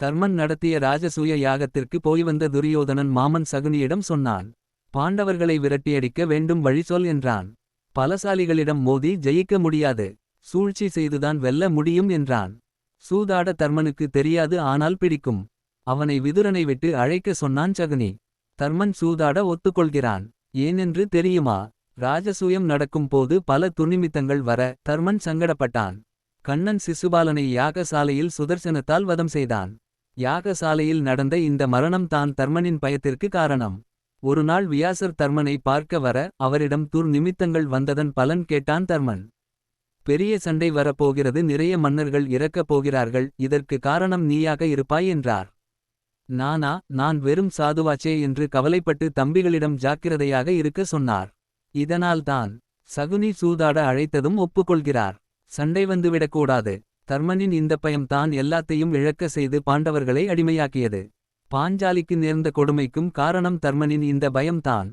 தர்மன் நடத்திய ராஜசூய யாகத்திற்கு போய் வந்த துரியோதனன் மாமன் சகுனியிடம் சொன்னான் பாண்டவர்களை விரட்டியடிக்க வேண்டும் வழி சொல் என்றான். பலசாலிகளிடம் மோதி ஜெயிக்க முடியாது சூழ்ச்சி செய்துதான் வெல்ல முடியும் என்றான். சூதாட தர்மனுக்கு தெரியாது ஆனால் பிடிக்கும். அவனை விதுரனை விட்டு அழைக்க சொன்னான் சகுனி. தர்மன் சூதாட ஒத்துக்கொள்கிறான். ஏனென்று தெரியுமா? ராஜசூயம் நடக்கும் போது பல துணிமித்தங்கள் வர தர்மன் சங்கடப்பட்டான். கண்ணன் சிசுபாலனை யாகசாலையில் சுதர்சனத்தால் வதம் செய்தான். யாகசாலையில் நடந்த இந்த மரணம் தான் தர்மனின் பயத்திற்கு காரணம். ஒருநாள் வியாசர் தர்மனை பார்க்க வர அவரிடம் துர் நிமித்தங்கள் வந்ததன் பலன் கேட்டான் தர்மன். பெரிய சண்டை வரப்போகிறது நிறைய மன்னர்கள் இறக்கப் போகிறார்கள் இதற்கு காரணம் நீயாக இருப்பாய் என்றார். நானா நான் வெறும் சாதுவாச்சே என்று கவலைப்பட்டு தம்பிகளிடம் ஜாக்கிரதையாக இருக்க சொன்னார். இதனால்தான் சகுனி சூதாட அழைத்ததும் ஒப்புக்கொள்கிறார். சண்டை வந்துவிடக்கூடாது தர்மனின் இந்த பயம் தான் எல்லாத்தையும் இழக்க செய்து பாண்டவர்களை அடிமையாக்கியது. பாஞ்சாலிக்கு நேர்ந்த கொடுமைக்கும் காரணம் தர்மனின் இந்த பயம்தான்